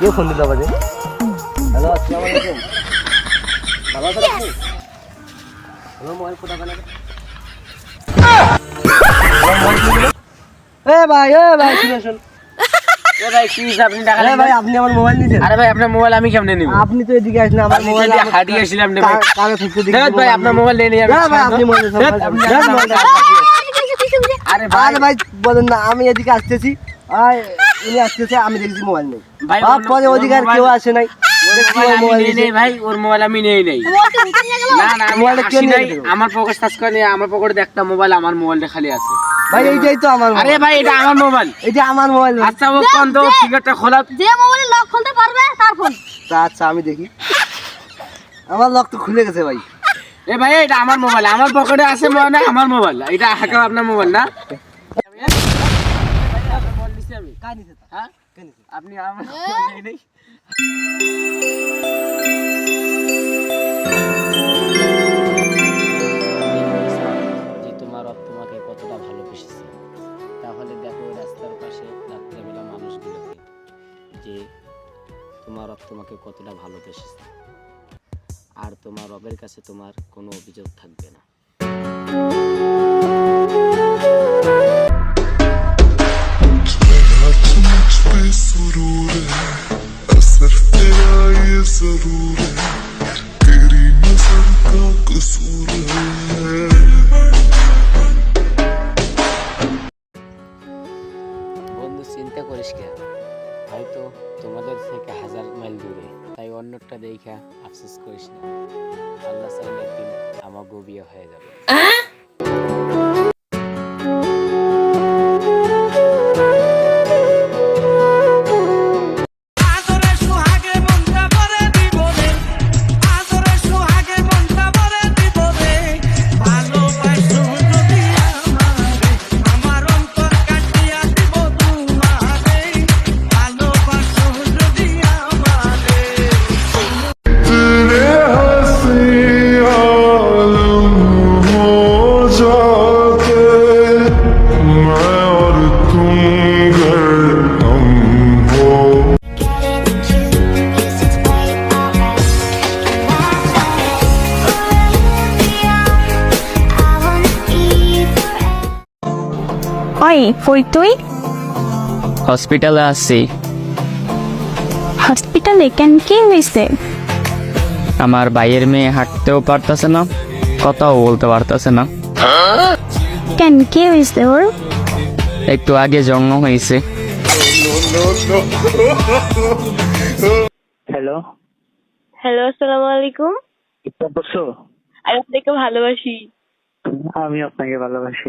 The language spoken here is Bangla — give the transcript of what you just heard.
কে ফোন দিল বাজে হ্যালো আসসালামু আলাইকুম। ভালো আছেন আপনি হ্যালো মোবাইল কোথা কেন এ ভাই এ ভাই শুনে শুন ভাই কি আপনি টাকা আরে ভাই আপনি আমার মোবাইল নিয়েছেন আরে ভাই আপনার মোবাইল আমি কেমনে নিব? আপনি তো এদিকে আসেন আমার মোবাইল যদি হারিয়ে আসলাম নে ভাই। কানে থেকে দেখি ভাই আপনার মোবাইল নিয়ে নিয়ে আমি ভাই আপনি মোবাইল। আরে ভাই। আরে ভাই বলেন না আমি এদিকে আসতেছি। আর উনি আসতেছে আমি দেখছি মোবাইল নেই। ভাই, পরে আর কেউ আসে নাই। মোবাইল ওর আমি মোবাইল নেই ভাই ওর মোবাইল আমি নেই নেই। না না আমি মোবাইলটা কে আসি নিয়ে নাই। গেল? আমার পকেট সার্চ করে নিয়ে আমার পকেটে একটা মোবাইল আমার মোবাইলটা খালি আছে। ভাই এইটাই তো আমার আরে ভাই এটা আমার মোবাইল এটা আমার মোবাইল। আচ্ছা ও কোন তো ফিগারটা খোলা। যে মোবাইলে লক খুলতে পারবে তার ফোন তা আচ্ছা আমি দেখি। আমার লক তো খুলে গেছে ভাই। এ ভাই এটা আমার মোবাইল আমার পকেটে আছে মানে আমার মোবাইল এটা হাকা আপনার মোবাইল না? হ্যাঁ? আপনি আমার কতটা ভালোবেসেছে। তাহলে দেখো রাস্তার পাশে রাত্রেবেলা মানুষগুলোকে যে তোমার তোমাকে কতটা ভালোবেসেছে। আর তোমার রবের কাছে তোমার কোনো অভিযোগ থাকবে না। বন্ধু চিন্তা করিস কে? হয়তো তোমাদের থেকে হাজার মাইল দূরে। তাই অন্যটা দেখা আফসোস করিস না। আল্লাহ চাইলে একদিন আমার বিয়ে হয়ে যাবে। ওই কই তুই? হসপিটালে আসছি হসপিটালে কেন কি হয়েছে? আমার ভাইয়ের মেয়ে হাঁটতেও পারতেছে না কথাও বলতে পারতেছে না। কেন কি হয়েছে ওর? একটু আগে জন্ম হয়েছে। হ্যালো। হ্যালো আসসালামু আলাইকুম। ইচ্ছা করছ? আমি আপনাকে ভালোবাসি। আমি আপনাকে ভালোবাসি